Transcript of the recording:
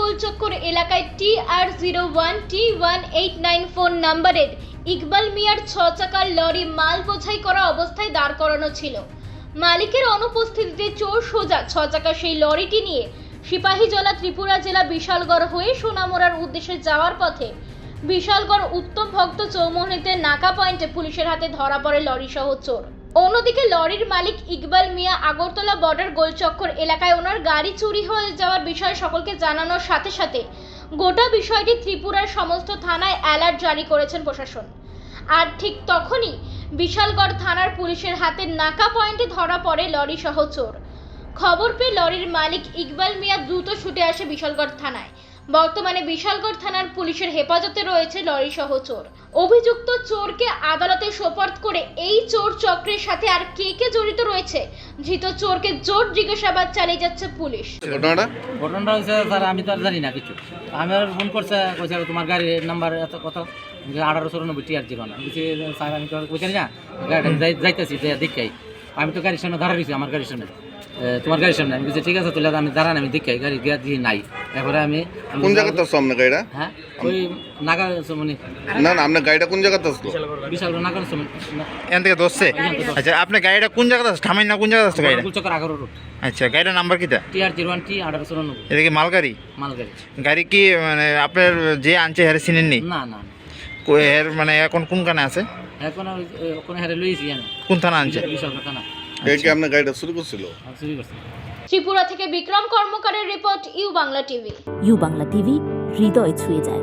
গোলচক্কর এলাকায় T R zero one T one eight nine phone নাম্বারের ইকবাল মিয়ার ছ চাকার লরি মাল বোঝাই করা অবস্থায় দাঁড় করানো ছিল। মালিকের অনুপস্থিতিতে চোর সোজা ছ চাকার সেই লরিটি নিয়ে সিপাহীজলা ত্রিপুরা জেলা বিশালগড় হয়ে সোনামোড়ার উদ্দেশ্যে যাওয়ার পথে বিশালগড় উত্তম ভক্ত চৌমোহনীতে নাকা পয়েন্টে পুলিশের হাতে ধরা পড়ে লরি সহ চোর। অন্যদিকে লরির মালিক ইকবাল মিয়া আগরতলা বর্ডার গোলচক্কর এলাকায় ওনার গাড়ি চুরি হয়ে যাওয়ার বিষয়ে সকলকে জানানোর সাথে সাথে গোটা বিষয়টি ত্রিপুরার সমস্ত থানায় অ্যালার্ট জারি করেছেন প্রশাসন। আর ঠিক তখনই বিশালগড় থানার পুলিশের হাতে নাকা পয়েন্টে ধরা পড়ে লরি সহ চোর। খবর পেয়ে লরির মালিক ইকবাল মিয়া দ্রুত ছুটে আসে বিশালগড় থানায়। বর্তমানে বিশালগড় থানার পুলিশের হেফাজতে রয়েছে লরি সহ চোর। অভিযুক্ত চোরকে আদালতে সোপর্দ করে এই চোর চক্রের সাথে আর কে কে জড়িত রয়েছে? ধৃত চোরকে জোর জিজ্ঞাসাবাদ চালিয়ে যাচ্ছে পুলিশ। ঘটনাটা? ঘটনাটা হয়েছে স্যার আমি তো আর জানি না কিছু। আমি আর ফোন করছে কইছে তোমার গাড়ির নাম্বার এত কত? আঠারো চৌরানব্বই টিয়ার জিরো না। বলছি স্যার আমি তো কইছি না। গাড়ি যাই- যাইতেছি যে দেখাই আমি তো গাড়ির সামনে দাঁড়া রয়েছি আমার গাড়ির সামনে। তোমার গাড়ির সামনে। আমি বলছি ঠিক আছে তাহলে আমি দাঁড়ান আমি দেখাই গাড়ি গিয়ে দিয়ে নাই। এরপরে আমি কোন জায়গাতে আসছো আপনার গাড়িটা? হ্যাঁ ওই নাগা মানে না না আপনার গাড়িটা কোন জায়গাতে আসলো? বিশাল নাগা এখান থেকে ধরছে? আচ্ছা আপনার গাড়িটা কোন জায়গাতে আছে ঠামাই না কোন জায়গাতে আছে গাড়িটা? কুলচক্কর আগারো রোড আচ্ছা গাড়িটার নাম্বার কিটা টিআর জিরো ওয়ান টি আঠারো চৌরানব্বই। এটা কি মালগাড়ি? মালগাড়ি। গাড়ি কি মানে আপনার যে আনছে হ্যারে চিনেননি? না না এর মানে এখন কোন কানে আছে? এখন ওখানে হেরে লইছি কোন থানা আনছে? বিশাল কথা না এই কি আপনার গাড়িটা শুরু করছিল? করছে। ত্রিপুরা থেকে Bikram কর্মকারের report U Bangla TV. U Bangla TV হৃদয় ছুঁয়ে যায়।